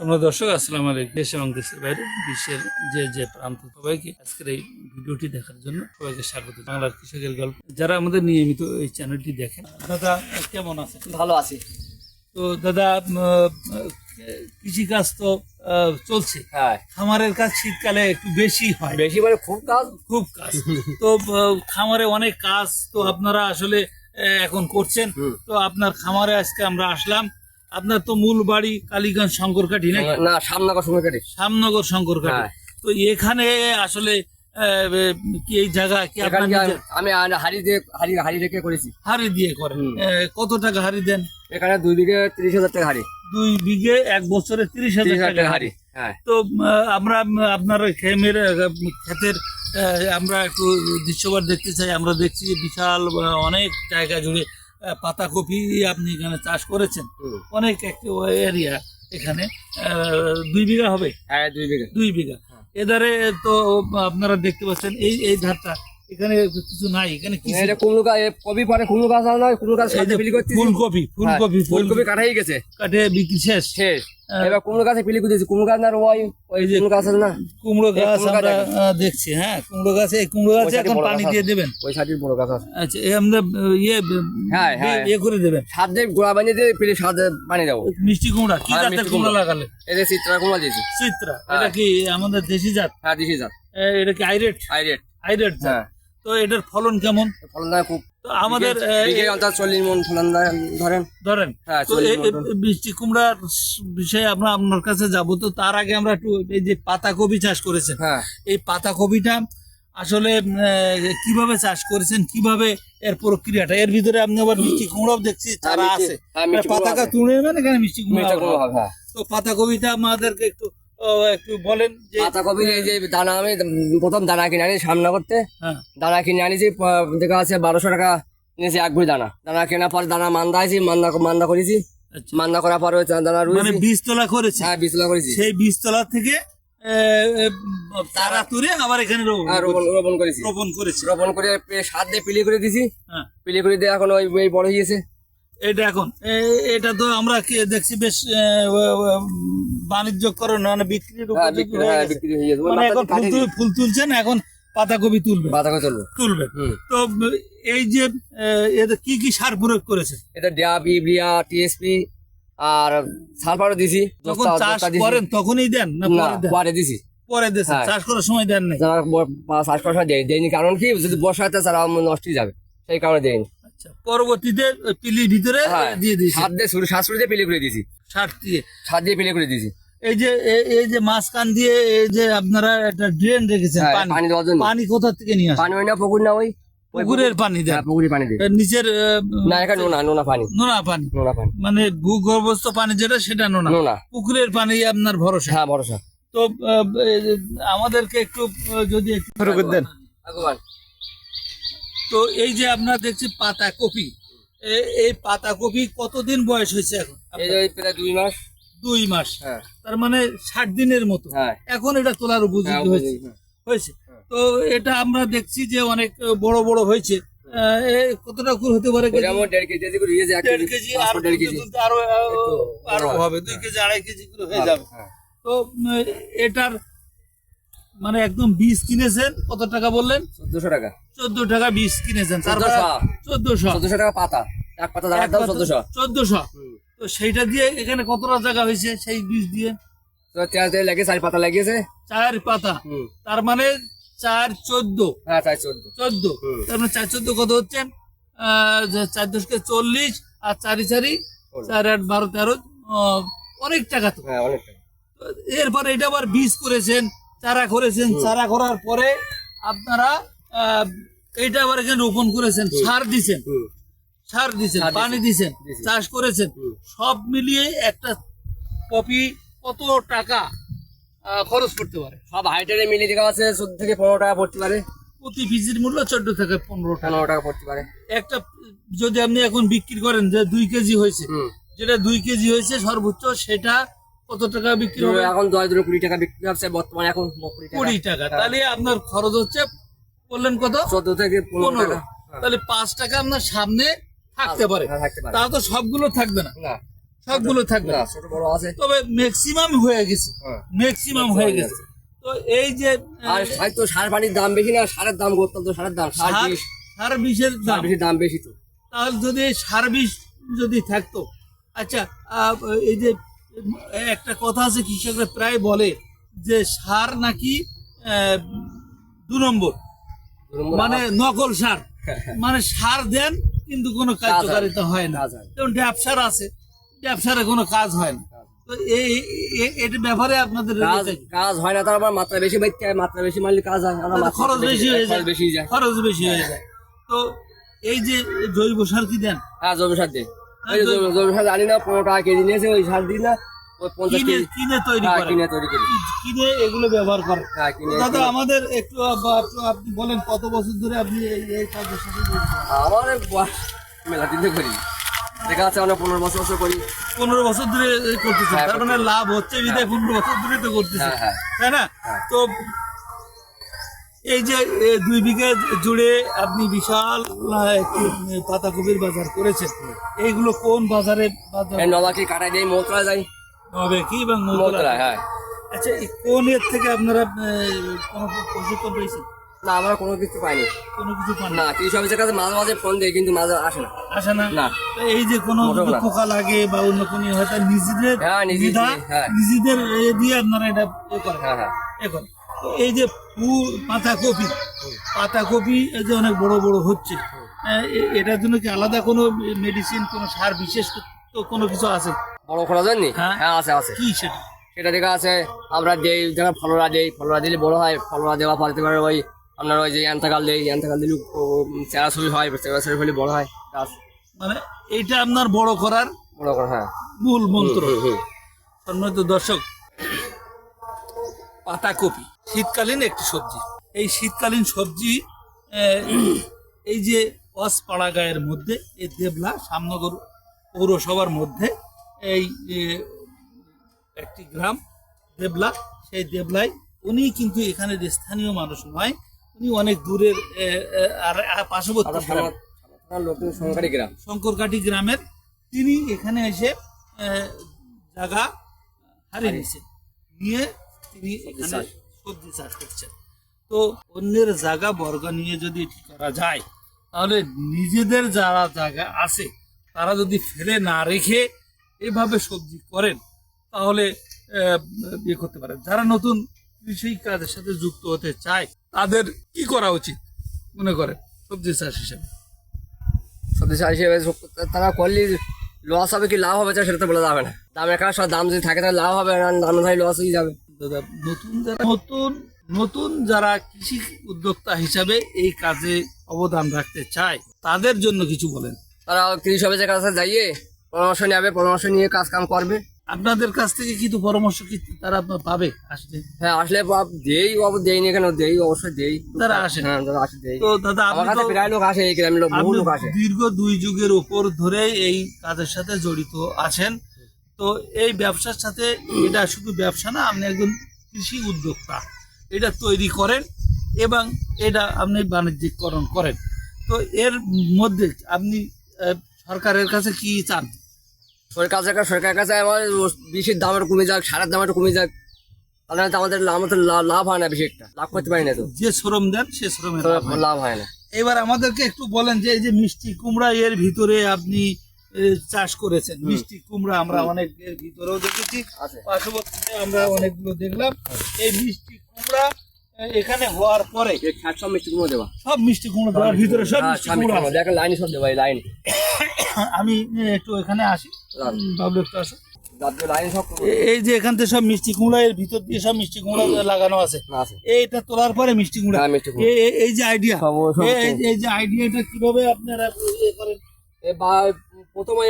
তোমরা দর্শক আসসালামু আলাইকুম। দেশ এবং দেশের বাইরে বিশ্বের যে যে প্রান্ত সবাইকে আজকের এই ভিডিওটি দেখার জন্য সবাইকে স্বাগত। বাংলার কৃষকের গল্প। যারা আমাদের নিয়মিত এই চ্যানেলটি দেখেন দাদা কেমন আছেন? ভালো আছি। তো দাদা কৃষিকাজ তো চলছে। হ্যাঁ। খামারের কাজ শীতকালে একটু বেশি হয়। বেশি মানে খুব কাজ। খুব কাজ। তো খামারে অনেক কাজ তো আপনারা আসলে এখন করছেন। তো আপনার খামারে আজকে আমরা আসলাম। আপনার তো মূল বাড়ি কালীগঞ্জ শঙ্করকাঠি না কর সময় কেটে শ্যামনগর শঙ্করকাঠি হ্যাঁ। তো এখানে আসলে কি এই জায়গা কি আমি হাড়ি দিয়ে হাড়ি হাড়ি রেখে করেছি। হাড়ি দিয়ে করেন। কত টাকা হাড়ি দেন? এখানে দুই বিঘে তিরিশ হাজার টাকা হাড়ি। দুই বিঘে এক বছরে তিরিশ হাজার টাকা হাড়ি। হ্যাঁ। তো আমরা আপনার খেমের ক্ষেতের আমরা একটু দৃশ্যবার দেখতে চাই। আমরা দেখছি যে বিশাল অনেক জায়গা জুড়ে পাতাকপি আপনি এখানে চাষ করেছেন। অনেক অনেক এরিয়া এখানে আহ, দুই বিঘা হবে? হ্যাঁ দুই বিঘা। দুই বিঘা। হ্যাঁ। এধারে তো আপনারা দেখতে পাচ্ছেন এই এই ধারটা এখানে কিছু নাই এখানে কিছু এটা কুমড়ো গাছ এ কবি পরে কুমড়ো গাছ আর নয় কুমড়ো গাছ সাথে বিলি করছি ফুলকপি ফুলকপি হ্যাঁ, ফুলকপি কাটাই গেছে। কাটে বিক্রি শেষ। শেষ। এবার কুমড়ো গাছে পিলি করতেছি। কুমড়ো গাছ না ওই ওই কুমড়ো গাছ না? কুমড়ো গাছ আমরা দেখছি হ্যাঁ কুমড়ো গাছে এই কুমড়ো গাছে এখন পানি দিয়ে দেবেন। ওই বড় গাছ আছে। আচ্ছা এই আমরা ইয়ে হ্যাঁ, হ্যাঁ। ইয়ে করে দেবেন। সাত দিয়ে গোড়া বানিয়ে দিয়ে পিলি সাত পানি দেবো। মিষ্টি কুমড়া কি হ্যাঁ, জাতের কুমড়া। লাগালে? এই যে চিত্রা কুমড়া দিয়েছি। চিত্রা হ্যাঁ। এটা কি আমাদের দেশি জাত? হ্যাঁ যান এ, এটা কি আইরেট? আইরেট। আইরেট জাত। হ্যাঁ। তো এটার ফলন কেমন? ফলন দেয় খুব। তো আমাদের আহ, চল্লিশ মন ফলন দেয় ধরেন। ধরেন। হ্যাঁ তো মিষ্টি কুমড়ার বিষয়ে আমরা আপনার কাছে যাব। তো তার আগে আমরা একটু এই যে পাতা পাতাকপি চাষ করেছেন। হ্যাঁ। এই পাতাকপিটা আসলে আহ, কীভাবে চাষ করেছেন? কীভাবে এর প্রক্রিয়াটা? এর ভিতরে আপনি আবার মিষ্টি কুমড়াও দেখছি তারা আছে। হ্যাঁ, মিষ্টি পাতাকা তুলে নেবেন এখানে মিষ্টি কুমড়া তো পাতাকপিটা আমাদেরকে একটু একটু বলেন যে পাতাকপির এই যে দানা আমি প্রথম দানা কিনে আনি সামনা করতে। হ্যাঁ। দানা কিনে আনিছি দেখা আছে বারোশো টাকা নিয়েছি এক ভরি দানা। দানা কেনার পর দানা মান্দা আছি মান্দা মান্দা করেছি। আচ্ছা। মান্দা করার পর দানা মানে রুইছি বীজতলা করেছে? হ্যাঁ বিছলা করেছি। সেই বীজতলা থেকে চারা তুলে আবার এখানে রোপণ রোপণ রোপণ করেছি। রোপণ করেছে। রোপণ করে সাত দিয়ে পিলি করে দিছি। হ্যাঁ। পিলি করে দিয়ে এখন ওই ওই বড় হয়েছে এটা এখন এটা তো আমরা কি- দেখছি বেশ বাণিজ্যকরণ মানে বিক্রির হ্যাঁ বিক্রি হয়ে মানে এখন ফুল ফুল তুলছেন এখন পাতাকপি তুলবে পাতাকপি তুলবো। তুলবে তো এই যে কি কি সার প্রয়োগ করেছে এটা ড্যাব ইউরিয়া টিএসপি আর সালফারও দিছি যখন চাষ করেন তখনই দেন না না পরে দেন? পরে দিছি। পরে দেন হ্যাঁ। চাষ করার সময় দেন বা- চাষ করার সময় দেয়- দেয়নি। কারণ কি যদি বর্ষাতে তারা নষ্ট হয়ে যাবে সেই কারণে দেয়নি। পরবর্তীতে ওই পিলির ভিতরে হ্যাঁ দিয়ে দিয়েছে। সাত দিয়ে শুরু শ্বাস দিয়ে পিলি করে দিয়েছি। দিয়ে। দিয়ে পিলি করে দিয়েছি। এই যে এই যে মাঝখান দিয়ে এই যে আপনারা একটা ড্রেন রেখেছেন হ্যাঁ, পানি। দেওয়ার জন্য। পানি কোথা থেকে নিয়ে আসে পানি ওই না পুকুর না ওই পুকুরের পানি দেন। হ্যাঁ, পুকুরে পানি এর নিচের না এখানে নোনা নোনা পানি। নোনা পানি। নোনা পানি। মানে ভূগর্ভস্থ পানি যেটা সেটা নোনা। নোনা। পুকুরের পানি আপনার ভরসা। হ্যাঁ ভরসা। তো আমাদেরকে একটু যদি একটু শুরু করে দেন। ভগবান। তো এই যে আপনার দেখছি পাতা কপি এই পাতা কপি কতদিন বয়স হয়েছে এখন? প্রায় দুই মাস। দুই মাস। হ্যাঁ। তার মানে ষাট দিনের মতো। হ্যাঁ। এখন এটা তোলার উপযোগী হয়েছে। হ্যাঁ। হয়েছে। তো এটা আমরা দেখছি যে অনেক বড় বড় হয়েছে। কতটা করে হতে পারে কেজি? কেজি আর আরও আরও হবে দুই কেজি আড়াই কেজি করে হয়ে যাবে। তো এটার মানে একদম বীজ কিনেছেন কত টাকা বললেন? চোদ্দশো টাকা। চোদ্দ টাকা বীজ কিনেছেন তারপরে চোদ্দশো। চোদ্দশো। চোদ্দশো টাকা পাতা। এক পাতা দাম চোদ্দশো। চোদ্দশো। তো সেইটা দিয়ে এখানে কতটা জায়গা হয়েছে সেই বীজ দিয়ে? চার পাতা লাগিয়েছে। চার পাতা। তার মানে চার চোদ্দ। হ্যাঁ চার চোদ্দ। চোদ্দ। তার মানে চার চোদ্দ কত হচ্ছেন চার দশকে চল্লিশ আর চারি চারি চার আট বারো তেরো অনেক টাকা তো। হ্যাঁ অনেক টাকা। এরপরে এটা আবার বীজ করেছেন চারা করেছেন চারা করার পরে আপনারা এটা আবার এখানে রোপণ করেছেন সার দিছেন। সার দিছেন পানি দিছেন চাষ করেছেন। সব মিলিয়ে একটা কপি কত টাকা খরচ করতে পারে? সব হাইটের মিলিয়ে দেখা আছে চোদ্দ থেকে পনেরো টাকা পড়তে পারে। প্রতি পিসের মূল্য চোদ্দ থেকে পনেরো টাকা। পনেরো টাকা পড়তে পারে। একটা যদি আপনি এখন বিক্রি করেন যে দুই কেজি হয়েছে যেটা দুই কেজি হয়েছে সর্বোচ্চ সেটা কত টাকা বিক্রি হবে? এখন দশ দিনে কুড়ি টাকা বিক্রি হচ্ছে বর্তমানে এখন কুড়ি টাকা। তাহলে আপনার খরচ হচ্ছে বললেন কত? চোদ্দ থেকে পনেরো পনেরো। তাহলে পাঁচ টাকা আপনার সামনে থাকতে পারে। হ্যাঁ, থাকতে পারে। তা তো সবগুলো থাকবে না। সবগুলো থাকবে না। ছোট বড় আছে। তবে ম্যাক্সিমাম হয়ে গেছে। হ্যাঁ। ম্যাক্সিমাম হয়ে গেছে। তো এই যে আর হয়তো সার পানির দাম বেশি না সারের দাম করতাম তো সারের দাম সার সার বিষ। সার বিষের দাম। বেশি দাম বেশি তো। তাহলে যদি সার বিষ যদি থাকতো আচ্ছা এই যে একটা কথা আছে কৃষকরা প্রায় বলে যে সার নাকি দু নম্বর। মানে নকল সার। মানে সার দেন কিন্তু কোনো কার্যকারিতা হয় না। হয়। যেমন ড্যাপসার আছে ড্যাপসারে কোনো কাজ হয় না। তো এই ব্যাপারে আপনাদের কাজ হয় না তার আবার মাত্রা বেশি বাইতে মাত্রা বেশি মারলে কাজ হয় খরচ বেশি হয়ে যায়। বেশি যায়। খরচ বেশি হয়ে যায়। তো এই যে জৈব সার কি দেন? হ্যাঁ জৈব সার দিই। জানি না পনেরো টাকা কেজি নিয়েছে ওই সার দিই না কিনে তৈরি হ্যাঁ করে। কিনে তৈরি করি। কিনে এগুলো ব্যবহার করে। হ্যাঁ দাদা আমাদের একটু আপনি বলেন কত বছর ধরে আপনি এই- কাজের সাথে আমার মেলা দিতে করি। দেখা যাচ্ছে আমরা পনেরো বছর বছর করি। পনেরো বছর ধরে হ্যাঁ, তার মানে লাভ হচ্ছে বিদায় পনেরো বছর ধরে তো হ্যাঁ হ্যাঁ। তাই না। তো এই যে দুই বিঘা জুড়ে আপনি বিশাল পাতাকপির বাজার করেছেন। এইগুলো কোন বাজারে কাটা নবাকি কাটাই দেয় মোতরা যাই। হবে কি এবং মোতরা মৌতলা হ্যাঁ। আচ্ছা কোন এর থেকে আপনারা কোনো প্রশিক্ষণ পেয়েছেন? না আমরা কোনো কিছু পাইনি। কোনো কিছু পান না কৃষি অফিসের কাছে মাঝে মাঝে ফোন দেয় কিন্তু মাঝে আসে না। আসে না? না। এই যে কোনো। পোকা লাগে বা অন্য কোনো ইয়ে হয় নিজেদের হ্যাঁ, নিজে হ্যাঁ। নিজেদের এ দিয়ে আপনারা এটা এ করেন। হ্যাঁ হ্যাঁ। এ করেন। এই যে ফুল পাতাকপি। পাতাকপি এই যে অনেক বড় বড় হচ্ছে। এটার জন্য কি আলাদা কোনো মেডিসিন কোনো সার বিশেষ কোনো কিছু আছে? বড় করা যায়নি? হ্যাঁ। হ্যাঁ আছে আছে। কি সেটা? সেটা দেখা আছে। আমরা দেই যারা ফলরা দেই ফলরা দিলে বড় হয় ফলরা দেওয়া ফলতে পারে ওই আপনার ওই যে অ্যান্থাকাল দেই অ্যান্থাকাল দিলে চেরা ছবি হয় চেরা ছবি হলে বড় হয় গাছ মানে এইটা আপনার বড় করার বড় করা হ্যাঁ। মূল মন্ত্র। সম্মানিত দর্শক পাতাকপি। শীতকালীন একটি সবজি। এই শীতকালীন সবজি এই যে অসপাড়া গায়ের মধ্যে এই দেবলা সামনগর পৌরসভার মধ্যে এই একটি গ্রাম দেবলা সেই দেবলায় উনি কিন্তু এখানের স্থানীয় মানুষ নয় উনি অনেক দূরের পার্শ্ববর্তী গ্রাম। শঙ্করকাঠি গ্রামের তিনি এখানে এসে জায়গা হারিয়ে নিয়েছেন নিয়ে তিনি এখানে। সবজি চাষ করছেন। তো অন্যের জায়গা বর্গা নিয়ে যদি করা যায়, তাহলে নিজেদের যারা জায়গা আছে, তারা যদি ফেলে না রেখে এভাবে সবজি করেন, তাহলে ইয়ে করতে পারেন। যারা নতুন কৃষি কাজের সাথে যুক্ত হতে চায়, তাদের কি করা উচিত মনে করেন সবজি চাষ হিসেবে? সবজি চাষ হিসেবে তারা করলে লস হবে কি লাভ হবে, সেটা তো বলা যাবে না। দামের সব দাম যদি থাকে, তাহলে লাভ হবে না দাম লস হয়ে যাবে। দাদা নতুন যারা নতুন নতুন যারা কৃষি উদ্যোক্তা হিসাবে এই কাজে অবদান রাখতে চায় তাদের জন্য কিছু বলেন। তারা কৃষি অফিসের কাছে যাইয়ে পরামর্শ নেবে পরামর্শ নিয়ে কাজ কাম করবে। আপনাদের কাছ থেকে কিছু পরামর্শ কি তারা পাবে? আসলে হ্যাঁ আসলে বাপ দেই বাবু দেয়নি কেন? দেই অবশ্যই দেই। তারা আসে হ্যাঁ তারা আসে দেই। তো দাদা আমার কাছে প্রায় লোক আসে এই গ্রামের লোক বহু লোক আসে। দীর্ঘ দুই যুগের উপর ধরে এই কাজের সাথে জড়িত আছেন। তো এই ব্যবসার সাথে এটা শুধু ব্যবসা না আপনি একজন কৃষি উদ্যোক্তা এটা তৈরি করেন এবং এটা আপনি বাণিজ্যিকরণ করেন। তো এর মধ্যে আপনি সরকারের কাছে কি চান? সরকার কাছে সরকারের কাছে আমার বেশির দাম একটু কমে যাক সারের দাম একটু কমে যাক তাহলে আমাদের লাভ আমাদের লাভ হয় না বেশি একটা লাভ করতে পারি না তো। যে শ্রম দেন সে শ্রমের লাভ হয়। না। এবার আমাদেরকে একটু বলেন যে এই যে মিষ্টি কুমড়া এর ভিতরে আপনি চাষ করেছেন। মিষ্টি কুমড়া আমরা অনেক এর ভিতরেও দেখেছি। পার্শ্ববর্তীতে আমরা অনেকগুলো দেখলাম। এই মিষ্টি কুমড়া এখানে হওয়ার পরে সব মিষ্টি কুমড়ো দেওয়া সব মিষ্টি কুমড়া দেওয়ার ভিতরে সব হ্যাঁ, মিষ্টি কুমড়া। দেখেন লাইন সব দেওয়া লাইন। আমি একটু এখানে আসি। বাবলু একটু আসো। এই যে এখান থেকে সব মিষ্টি কুমড়া এর ভিতর দিয়ে সব মিষ্টি কুমড়া লাগানো আছে। এইটা তোলার পরে মিষ্টি কুমড়া। হ্যাঁ, এই যে আইডিয়া এই যে আইডিয়াটা কীভাবে আপনারা ইয়ে করেন? প্রথমে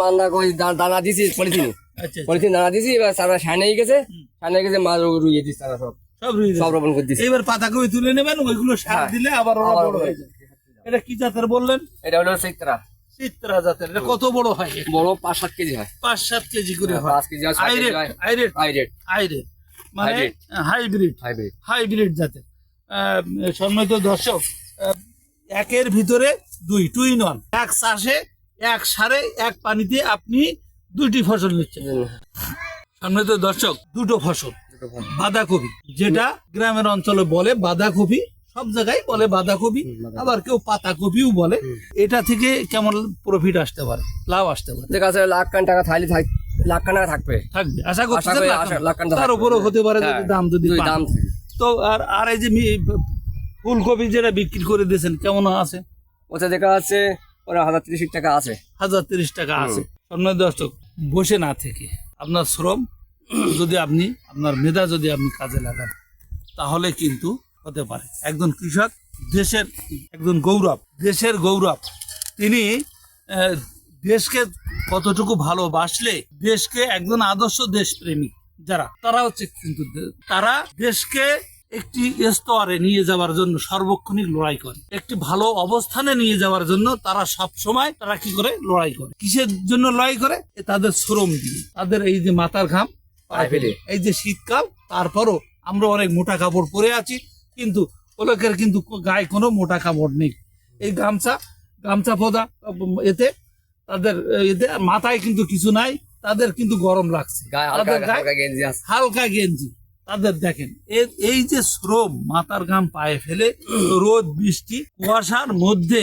মান্দা দা- দানা দিছি পলিথিনে। আচ্ছা পলিথিন দানা দিছি এবার তারা সাইনে গেছে। সাইনে গেছে মাছ রুইয়ে দিচ্ছে তারা সব। সব রোপণ করে দিচ্ছে এইবার পাতাকপি তুলে নেবেন ওইগুলো সার হ্যাঁ। দিলে আবার ওরা বড় হয়ে যায়। এটা কি জাতের বললেন? এটা হলো চিত্রা চিত্রা জাতের। এটা কত বড় হয়? বড় পাঁচ সাত কেজি হয়। পাঁচ সাত কেজি করে হয় পাঁচ কেজি হয় ছয় কেজি আইরেট। আইরেট। হাইরেট আইরেট। মানে হাইব্রিড। হাইব্রিড। হাইব্রিড। জাতের। সম্মানিত দর্শক একের ভিতরে দুই টুই নন এক চাষে এক সারে এক পানিতে আপনি দুইটি ফসল নিচ্ছেন সামনে তো দর্শক দুটো ফসল বাঁধাকপি যেটা গ্রামের অঞ্চলে বলে বাঁধাকপি সব জায়গায় বলে বাঁধাকপি আবার কেউ পাতাকপিও বলে। এটা থেকে কেমন প্রফিট আসতে পারে? লাভ আসতে পারে। আমাদের কাছে লাখ খান টাকা থাকলে থাক লাখ টাকা থাকবে। থাকবে। আশা করছি লাখ তার। উপরও হতে পারে যদি হ্যাঁ, দাম যদি দাম। তো আর আর এই যে ফুলকপি যেটা বিক্রি করে দিয়েছেন কেমন আছে? ওটা দেখা যাচ্ছে ওরা হাজার তিরিশ টাকা আছে। হাজার তিরিশ টাকা আছে। সামনে দর্শক বসে না থেকে আপনার শ্রম যদি আপনি আপনার মেধা যদি আপনি কাজে লাগান তাহলে কিন্তু হতে পারে। একজন কৃষক দেশের একজন গৌরব দেশের গৌরব তিনি দেশকে কতটুকু ভালোবাসলে দেশকে একজন আদর্শ দেশপ্রেমিক যারা তারা হচ্ছে কিন্তু তারা দেশকে একটি স্তরে নিয়ে যাওয়ার জন্য সর্বক্ষণিক লড়াই করে। একটি ভালো অবস্থানে নিয়ে যাওয়ার জন্য তারা সব সময় তারা কি করে? লড়াই করে। কিসের জন্য লড়াই করে? তাদের শ্রম দিয়ে। তাদের এই যে মাথার ঘাম এই যে শীতকাল তারপরও আমরা অনেক মোটা কাপড় পরে আছি কিন্তু ওলোকের কিন্তু গায়ে কোনো মোটা কাপড় নেই। এই গামছা গামছা পোদা এতে তাদের এতে মাথায় কিন্তু কিছু নাই তাদের কিন্তু গরম লাগছে। হালকা গেঞ্জি। তাদের দেখেন এই যে শ্রম মাথার ঘাম পায়ে ফেলে, রোদ, বৃষ্টি, কুয়াশার মধ্যে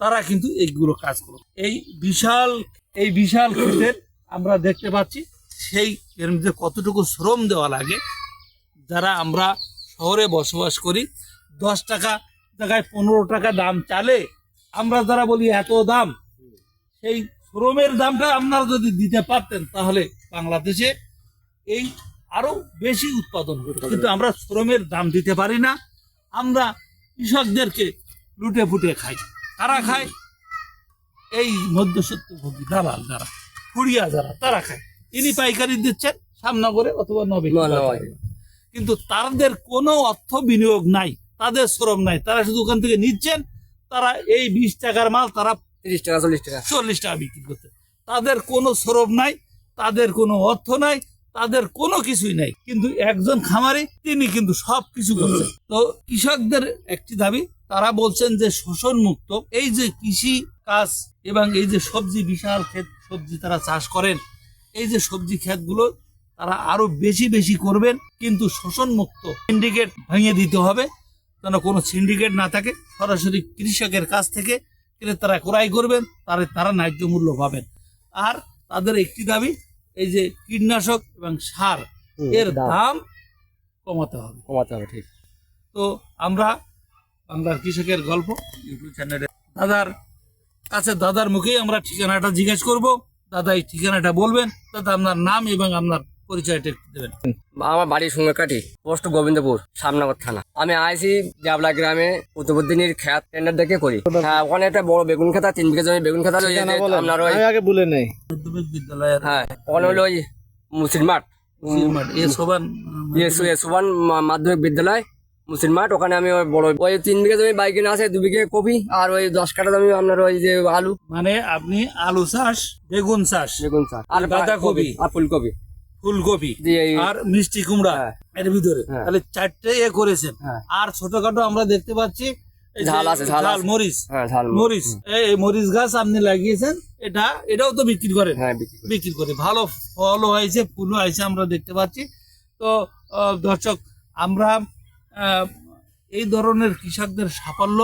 তারা কিন্তু এইগুলো কাজ করে। এই বিশাল এই বিশাল ক্ষেতের আমরা দেখতে পাচ্ছি, সেই এর মধ্যে কতটুকু শ্রম দেওয়া লাগে, যারা আমরা শহরে বসবাস করি, দশ টাকা জায়গায় পনেরো টাকা দাম চালে আমরা যারা বলি এত দাম, সেই শ্রমের দামটা আপনারা যদি দিতে পারতেন তাহলে বাংলাদেশে এই আরও বেশি উৎপাদন করতে কিন্তু আমরা শ্রমের দাম দিতে পারি না আমরা কৃষকদেরকে লুটে ফুটে খাই। তারা খায় এই মধ্যসত্যভোগী দালাল যারা ফুড়িয়া যারা তারা খায়। ইনি পাইকারি দিচ্ছেন সামনগরে অথবা নবীন। কিন্তু তাদের কোনো অর্থ বিনিয়োগ নাই তাদের শ্রম নাই। তারা শুধু ওখান থেকে নিচ্ছেন তারা এই বিশ টাকার মাল তারা তিরিশ টাকা চল্লিশ টাকা। চল্লিশ টাকা বিক্রি করতে তাদের কোনো শ্রম নাই তাদের কোনো অর্থ নাই তাদের কোনো কিছুই নাই। কিন্তু একজন খামারি, তিনি কিন্তু সব কিছু করছেন তো কৃষকদের একটি দাবি, তারা বলছেন যে শোষণ মুক্ত এই যে কৃষি কাজ এবং এই যে সবজি বিশাল ক্ষেত, সবজি তারা চাষ করেন, এই যে সবজি ক্ষেতগুলো তারা আরও বেশি বেশি করবেন, কিন্তু শোষণ মুক্ত সিন্ডিকেট ভেঙে দিতে হবে, যেন কোনো সিন্ডিকেট না থাকে। সরাসরি কৃষকের কাছ থেকে ক্রেতারা ক্রয় করবেন, তারে তারা ন্যায্য মূল্য পাবেন। আর তাদের একটি দাবি এই যে কীটনাশক এবং সার এর দাম। কমাতে হবে। কমাতে হবে ঠিক। তো আমরা বাংলার কৃষকের গল্প ইউটিউব চ্যানেলে দাদার কাছে দাদার মুখেই আমরা ঠিকানাটা জিজ্ঞেস করব। দাদা এই ঠিকানাটা বলবেন। দাদা আপনার নাম এবং আপনার পরিচয়টা একটু দেবেন। আমার বাড়ি সুঙ্গাকাটি পোস্ট গোবিন্দপুর সামনগর থানা। আমি আইসি জাবলা গ্রামে উত্তরদিনীর খ্যাত টেন্ডার দেখে করি। হ্যাঁ ওখানে একটা বড় বেগুন খাতা তিন বিঘা জমি বেগুন খাতা রয়েছে আপনার ওই আগে বলে নেই। মাধ্যমিক বিদ্যালয়ের হ্যাঁ ওখানে হলো ওই মুসলিম মাঠ। সোবান মাধ্যমিক বিদ্যালয় মুসলিম মাঠ। ওখানে আমি ওই বড় ওই তিন বিঘা জমি বাইক কিনে আছে দু বিঘে কপি আর ওই দশ কাঠা জমি আপনার ওই যে আলু। মানে আপনি আলু চাষ বেগুন চাষ বেগুন চাষ। আর বাঁধাকপি। আর ফুলকপি। ফুলকপি আর মিষ্টি কুমড়া হ্যাঁ। এর ভিতরে। হ্যাঁ। তাহলে চারটে এ করেছেন। হ্যাঁ। আর ছোটখাটো আমরা দেখতে পাচ্ছি এই ঝাল আছে, ঝাল মরিচ। মরিচ। এই এই মরিচ গাছ আপনি লাগিয়েছেন এটা এটাও তো বিক্রি করেন। বিক্রি করে। ভালো ফলও হয়েছে ফুলও হয়েছে আমরা দেখতে পাচ্ছি। তো দর্শক আমরা আহ, এই ধরনের কৃষকদের সাফল্য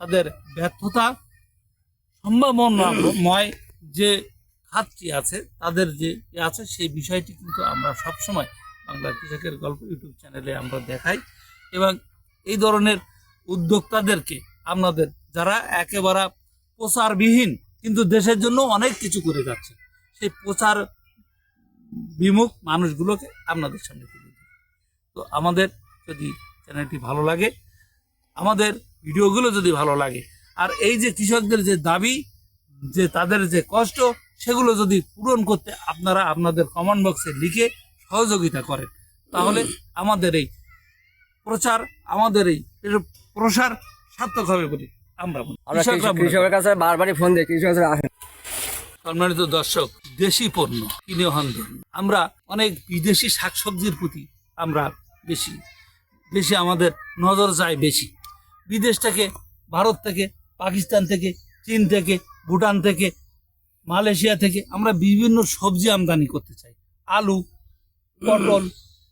তাদের ব্যর্থতা সম্ভাবনাময় যে খাতটি আছে, তাদের যে আছে, সেই বিষয়টি কিন্তু আমরা সবসময় বাংলা কৃষকের গল্প ইউটিউব চ্যানেলে আমরা দেখাই এবং এই ধরনের উদ্যোক্তাদেরকে আপনাদের যারা একেবারে প্রচারবিহীন কিন্তু দেশের জন্য অনেক কিছু করে যাচ্ছে, সেই প্রচার বিমুখ মানুষগুলোকে আপনাদের সামনে তুলে তো আমাদের যদি চ্যানেলটি ভালো লাগে, আমাদের ভিডিওগুলো যদি ভালো লাগে, আর এই যে কৃষকদের যে দাবি, যে তাদের যে কষ্ট সেগুলো যদি পূরণ করতে আপনারা আপনাদের কমেন্ট বক্সে লিখে সহযোগিতা করেন তাহলে আমাদের এই প্রচার আমাদের এই প্রসার সার্থক হবে বলে আমরা করি। আমরা কৃষকরা কৃষক- করে। কৃষকের কাছে বারবারই ফোন দিই কৃষক সম্মানিত দর্শক দেশি পণ্য কিনে হন আমরা অনেক বিদেশি শাকসবজির প্রতি আমরা বেশি বেশি আমাদের নজর যায় বেশি বিদেশ থেকে ভারত থেকে পাকিস্তান থেকে চীন থেকে ভুটান থেকে মালয়েশিয়া থেকে আমরা বিভিন্ন সবজি আমদানি করতে চাই। আলু, পটল,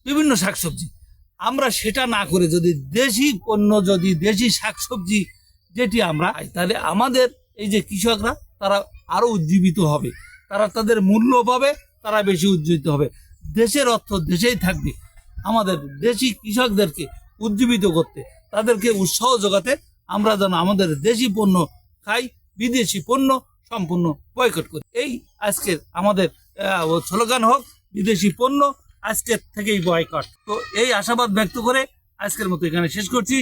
বিভিন্ন শাকসবজি। আমরা সেটা না করে যদি দেশি পণ্য, যদি দেশি শাকসবজি যেটি আমরা তাহলে আমাদের এই যে কৃষকরা, তারা আরও উজ্জীবিত হবে। তারা তাদের মূল্য পাবে, তারা বেশি উজ্জীবিত হবে। দেশের অর্থ দেশেই থাকবে। আমাদের দেশি কৃষকদেরকে উজ্জীবিত করতে, তাদেরকে উৎসাহ যোগাতে আমরা যেন আমাদের দেশি পণ্য খাই, বিদেশি পণ্য সম্পূর্ণ বয়কট করি। এই আজকের আমাদের স্লোগান হোক, বিদেশি পণ্য, আজকের থেকেই বয়কট তো এই আশাবাদ ব্যক্ত করে আজকের মতো এখানে শেষ করছি।